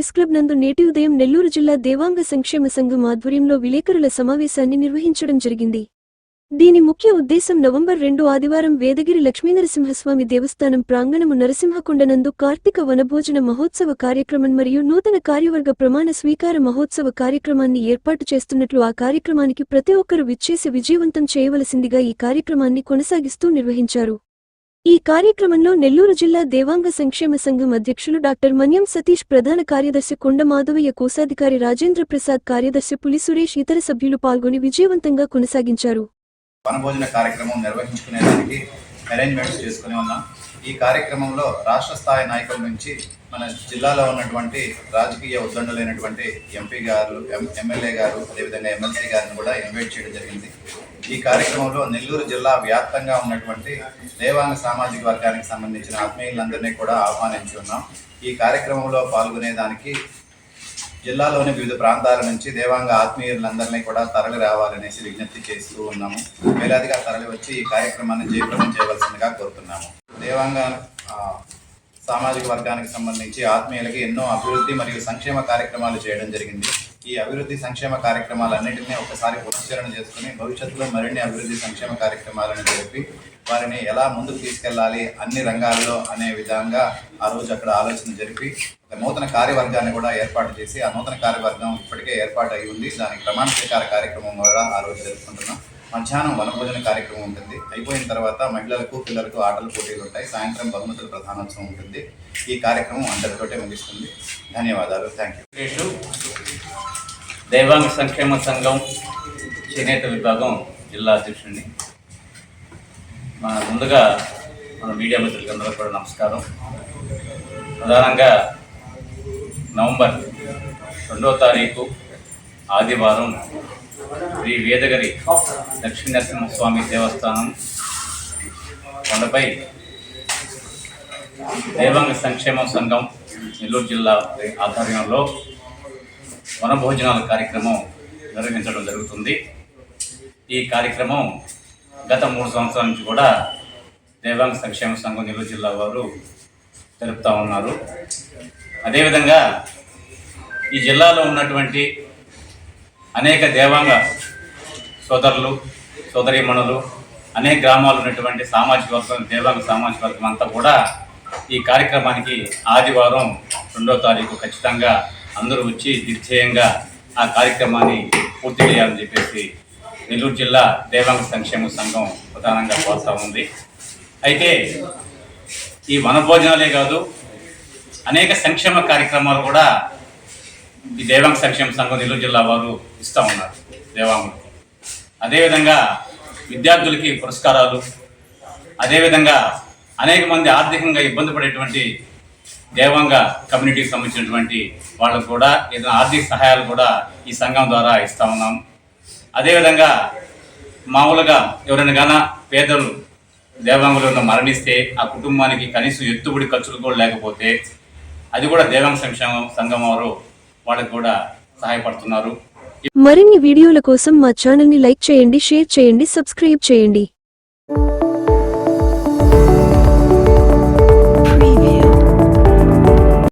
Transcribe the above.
Press club నందు నేటి ఉదయం నెల్లూరు జిల్లా దేవాంగ సంక్షేమ సంఘం ఆధ్వర్యంలో విలేకరుల సమావేశాన్ని నిర్వహించడం జరిగింది. దీని ముఖ్య ఉద్దేశం నవంబర్ రెండు ఆదివారం వేదగిరి లక్ష్మీనరసింహస్వామి దేవస్థానం ప్రాంగణము నరసింహకొండనందు కార్తీక వనభోజన మహోత్సవ కార్యక్రమం మరియు నూతన కార్యవర్గ ప్రమాణ స్వీకార మహోత్సవ కార్యక్రమాన్ని ఏర్పాటు చేస్తున్నట్లు ఆ కార్యక్రమానికి ప్రతి ఒక్కరూ విచ్చేసి విజయవంతం చేయవలసిందిగా ఈ కార్యక్రమాన్ని కొనసాగిస్తూ నిర్వహించారు. ఈ కార్యక్రమంలో నెల్లూరు జిల్లా దేవాంగ సంక్షేమ సంఘం అధ్యక్షులు డాక్టర్ మన్యం సతీష్ ప్రధాన కార్యదర్శి కొండ మాధవయ్య కోశాధికారి రాజేంద్ర ప్రసాద్ కార్యదర్శి పులి సురేష్ ఇతర సభ్యులు పాల్గొని విజయవంతంగా కొనసాగించారు. వనభోజన కార్యక్రమం నిర్వహించుకునేదానికి అరేంజ్మెంట్స్ చేసుకుని ఉన్నాం. ఈ కార్యక్రమంలో రాష్ట్ర స్థాయి నాయకుల నుంచి మన జిల్లాలో ఉన్నటువంటి రాజకీయ ఉద్దండులైనటువంటి ఎంపీ గారు ఎమ్మెల్యే గారు అదేవిధంగా ఎమ్మెల్సీ గారిని కూడా ఇన్వైట్ చేయడం జరిగింది. ఈ కార్యక్రమంలో నెల్లూరు జిల్లా వ్యాప్తంగా ఉన్నటువంటి దేవాంగ సామాజిక వర్గానికి సంబంధించిన ఆత్మీయులందరినీ కూడా ఆహ్వానించి ఉన్నాం. ఈ కార్యక్రమంలో పాల్గొనేదానికి జిల్లాలోని వివిధ ప్రాంతాల నుంచి దేవాంగ ఆత్మీయులందరినీ కూడా తరలి రావాలనేసి విజ్ఞప్తి చేస్తూ ఉన్నాము. వేలాదిగా తరలి వచ్చి ఈ కార్యక్రమాన్ని జయప్రదం చేయవలసిందిగా కోరుతున్నాము. దేవాంగ సామాజిక వర్గానికి సంబంధించి ఆత్మీయులకి ఎన్నో అభివృద్ధి మరియు సంక్షేమ కార్యక్రమాలు చేయడం జరిగింది. ఈ అభివృద్ధి సంక్షేమ కార్యక్రమాలన్నింటినీ ఒకసారి పునశ్చరణ చేసుకుని భవిష్యత్తులో మరిన్ని అభివృద్ధి సంక్షేమ కార్యక్రమాలను జరిపి వారిని ఎలా ముందుకు తీసుకెళ్ళాలి అన్ని రంగాల్లో అనే విధంగా ఆ రోజు అక్కడ ఆలోచన జరిపి నూతన కార్యవర్గాన్ని కూడా ఏర్పాటు చేసి ఆ నూతన కార్యవర్గం ఇప్పటికే ఏర్పాటు అయి ఉంది. దానికి ప్రమాణ స్వీకార కార్యక్రమం కూడా ఆ రోజు జరుపుకుంటున్నాం. మధ్యాహ్నం వనభోజన కార్యక్రమం ఉంటుంది. అయిపోయిన తర్వాత మహిళలకు పిల్లలకు ఆటల పోటీలు ఉంటాయి. సాయంత్రం బహుమతుల ప్రధానోత్సవం ఉంటుంది. ఈ కార్యక్రమం అందరితోటే ముగిస్తుంది. ధన్యవాదాలు. థ్యాంక్ యూ దైవాంగ సంక్షేమ సంఘం చేనేత విభాగం జిల్లా అధ్యక్షుడిని. మన ముందుగా మన మీడియా మిత్రులందరూ కూడా నమస్కారం. ప్రధానంగా నవంబర్ రెండవ తారీఖు ఆదివారం శ్రీ వేదగిరి లక్ష్మీ దేవస్థానం కొండపై దేవాంగ సంక్షేమ సంఘం నెల్లూరు జిల్లా ఆధ్వర్యంలో వనభోజనాల కార్యక్రమం నిర్వహించడం జరుగుతుంది. ఈ కార్యక్రమం గత మూడు సంవత్సరాల నుంచి కూడా దేవాంగ సంక్షేమ సంఘం నెల్లూరు జిల్లా వారు జరుపుతూ ఉన్నారు. అదేవిధంగా ఈ జిల్లాలో ఉన్నటువంటి అనేక దేవాంగ సోదరులు సోదరీమణులు అనేక గ్రామాలు ఉన్నటువంటి సామాజిక వర్గం దేవాంగ సామాజిక వర్గం అంతా కూడా ఈ కార్యక్రమానికి ఆదివారం రెండో తారీఖు ఖచ్చితంగా అందరూ వచ్చి దిగ్ధేయంగా ఆ కార్యక్రమాన్ని పూర్తి చేయాలని చెప్పేసి నెల్లూరు జిల్లా దేవాంగ సంక్షేమ సంఘం ప్రధానంగా కోరుతా ఉంది. అయితే ఈ వనభోజనాలే కాదు అనేక సంక్షేమ కార్యక్రమాలు కూడా ఈ దేవాంగ సంక్షేమ సంఘం నెల్లూరు జిల్లా వారు ఇస్తూ ఉన్నారు దేవాంగులకు. అదేవిధంగా విద్యార్థులకి పురస్కారాలు అదేవిధంగా అనేక మంది ఆర్థికంగా ఇబ్బంది పడేటువంటి దేవాంగ కమ్యూనిటీకి సంబంధించినటువంటి వాళ్ళకు కూడా ఏదైనా ఆర్థిక సహాయాలు కూడా ఈ సంఘం ద్వారా ఇస్తూ ఉన్నాం. అదేవిధంగా మామూలుగా ఎవరైనా గాన పేదలు దేవాంగులను మరణిస్తే ఆ కుటుంబానికి కనీసం ఎత్తుబడి ఖర్చులు కూడా లేకపోతే అది కూడా దేవాంగ సంక్షేమ సంఘం వారు వాళ్ళకి కూడా సహాయపడుతున్నారు. మరిన్ని వీడియోల కోసం మా ఛానల్ని లైక్ చేయండి షేర్ చేయండి సబ్స్క్రైబ్ చేయండి.